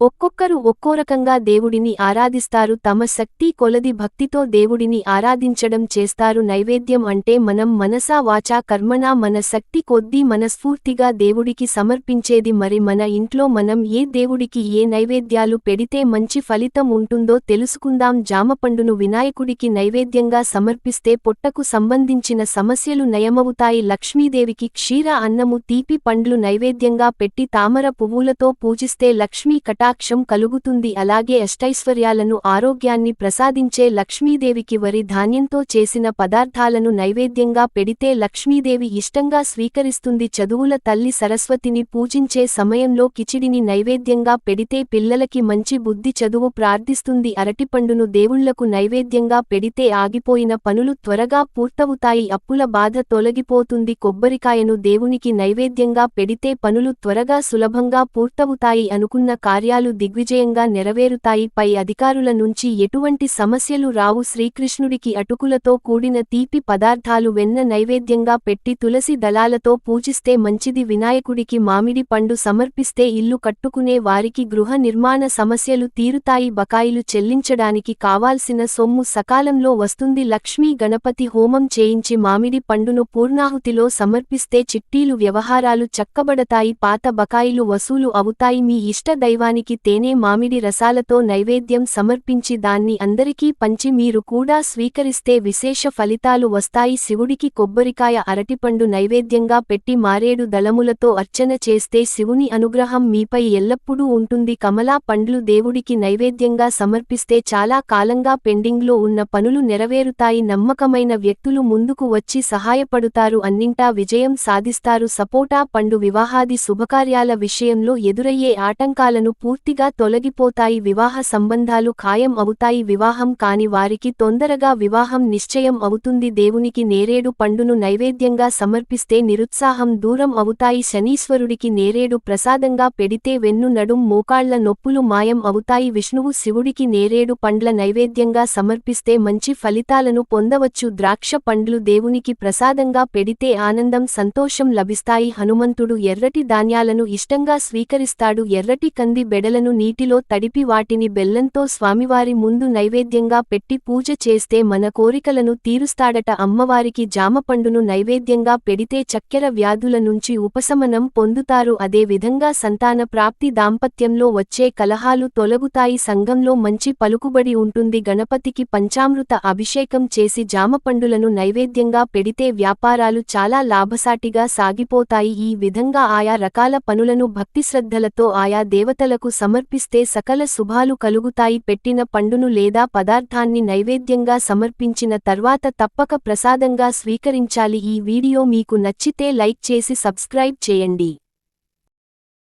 ఒక్కొక్కరు ఒక్కో రకంగా దేవుడిని ఆరాధిస్తారు. తమ శక్తి కొలది భక్తితో దేవుడిని ఆరాధించడం చేస్తారు. నైవేద్యం అంటే మనం మనసా వాచా కర్మణా మన శక్తి కొద్దీ మనస్ఫూర్తిగా దేవుడికి సమర్పించేది. మరి మన ఇంట్లో మనం ఏ దేవుడికి ఏ నైవేద్యాలు పెడితే మంచి ఫలితం ఉంటుందో తెలుసుకుందాం. జామపండును వినాయకుడికి నైవేద్యంగా సమర్పిస్తే పొట్టకు సంబంధించిన సమస్యలు నయమవుతాయి. లక్ష్మీదేవికి క్షీర అన్నము తీపి పండ్లు నైవేద్యంగా పెట్టి తామర పువ్వులతో పూజిస్తే లక్ష్మీ కటాక్షం కలుగుతుంది. అలాగే అష్టైశ్వర్యాలను ఆరోగ్యాన్ని ప్రసాదించే లక్ష్మీదేవికి వరి ధాన్యంతో చేసిన పదార్థాలను నైవేద్యంగా పెడితే లక్ష్మీదేవి ఇష్టంగా స్వీకరిస్తుంది. చదువుల తల్లి సరస్వతిని పూజించే సమయంలో కిచిడిని నైవేద్యంగా పెడితే పిల్లలకి మంచి బుద్ధి చదువు ప్రార్థిస్తుంది. అరటిపండును దేవుళ్ళకు నైవేద్యంగా పెడితే ఆగిపోయిన పనులు త్వరగా పూర్తవుతాయి. అప్పుల బాధ తొలగిపోతుంది. కొబ్బరికాయను దేవునికి నైవేద్యంగా పెడితే పనులు త్వరగా సులభంగా పూర్తవుతాయి అనుకున్న కార్యాలు దిగ్విజయంగా నెరవేరుతాయి. పై అధికారుల నుంచి ఎటువంటి సమస్యలు రావు. శ్రీకృష్ణుడికి అటుకులతో కూడిన తీపి పదార్థాలు వెన్న నైవేద్యంగా పెట్టి తులసి దళాలతో పూజిస్తే మంచిది. వినాయకుడికి మామిడి పండు సమర్పిస్తే ఇల్లు కట్టుకునే వారికి గృహ నిర్మాణ సమస్యలు తీరుతాయి. బకాయిలు చెల్లించడానికి కావాల్సిన సొమ్ము సకాలంలో వస్తుంది. లక్ష్మీ గణపతి హోమం చేయించి మామిడి పండును పూర్ణాహుతిలో సమర్పిస్తే చిట్టీలు వ్యవహారాలు చక్కబడతాయి. పాత బకాయిలు వసూలు అవుతాయి. మీ ఇష్ట దైవానికి తేనె మామిడి రసాలతో నైవేద్యం సమర్పించి దాన్ని అందరికీ పంచి మీరు కూడా స్వీకరిస్తే విశేష ఫలితాలు వస్తాయి. శివుడికి కొబ్బరికాయ అరటిపండు నైవేద్యంగా పెట్టి మారేడు దళములతో అర్చన చేస్తే శివుని అనుగ్రహం మీపై ఎల్లప్పుడూ ఉంటుంది. కమలా పండ్లు దేవుడికి నైవేద్యంగా సమర్పిస్తే చాలా కాలంగా పెండింగ్లో ఉన్న పనులు నెరవేరుతాయి. నమ్మకమైన వ్యక్తులు ముందుకు వచ్చి సహాయపడుతారు. అన్నింటా విజయం సాధిస్తారు. సపోటా పండు వివాహాది శుభకార్యాల విషయంలో ఎదురయ్యే ఆటంకాలను పూర్తిగా తొలగిపోతాయి వివాహ సంబంధాలు ఖాయం అవుతాయి. వివాహం కాని వారికి తొందరగా వివాహం నిశ్చయం అవుతుంది. దేవునికి నేరేడు పండును నైవేద్యంగా సమర్పిస్తే నిరుత్సాహం దూరం అవుతాయి. శనీశ్వరుడికి నేరేడు ప్రసాదంగా పెడితే వెన్ను నడుం మోకాళ్ళ నొప్పులు మాయం అవుతాయి. విష్ణువు శివుడికి నేరేడు పండ్ల నైవేద్యంగా సమర్పిస్తే మంచి ఫలితాలను పొందవచ్చు. ద్రాక్ష పండ్లు దేవునికి ప్రసాదంగా పెడితే ఆనందం సంతోషం లభిస్తాయి. హనుమంతుడు ఎర్రటి ధాన్యాలను ఇష్టంగా స్వీకరిస్తాడు. ఎర్రటి కంది బెడ బెడలను నీటిలో తడిపి వాటిని బెల్లంతో స్వామివారి ముందు నైవేద్యంగా పెట్టి పూజ చేస్తే మన కోరికలను తీరుస్తాడట అమ్మవారికి జామపండును నైవేద్యంగా పెడితే చక్కెర వ్యాధుల నుంచి ఉపశమనం పొందుతారు. అదే విధంగా సంతాన ప్రాప్తి దాంపత్యంలో వచ్చే కలహాలు తొలగుతాయి. సంఘంలో మంచి పలుకుబడి ఉంటుంది. గణపతికి పంచామృత అభిషేకం చేసి జామపండులను నైవేద్యంగా పెడితే వ్యాపారాలు చాలా లాభసాటిగా సాగిపోతాయి. ఈ విధంగా ఆయా రకాల పనులను భక్తిశ్రద్ధలతో ఆయా దేవతలకు సమర్పిస్తే సకల శుభాలు కలుగుతాయి. పెట్టిన పండును లేదా పదార్థాన్ని నైవేద్యంగా సమర్పించిన తర్వాత తప్పక ప్రసాదంగా స్వీకరించాలి. ఈ వీడియో మీకు నచ్చితే లైక్ చేసి సబ్స్క్రైబ్ చేయండి.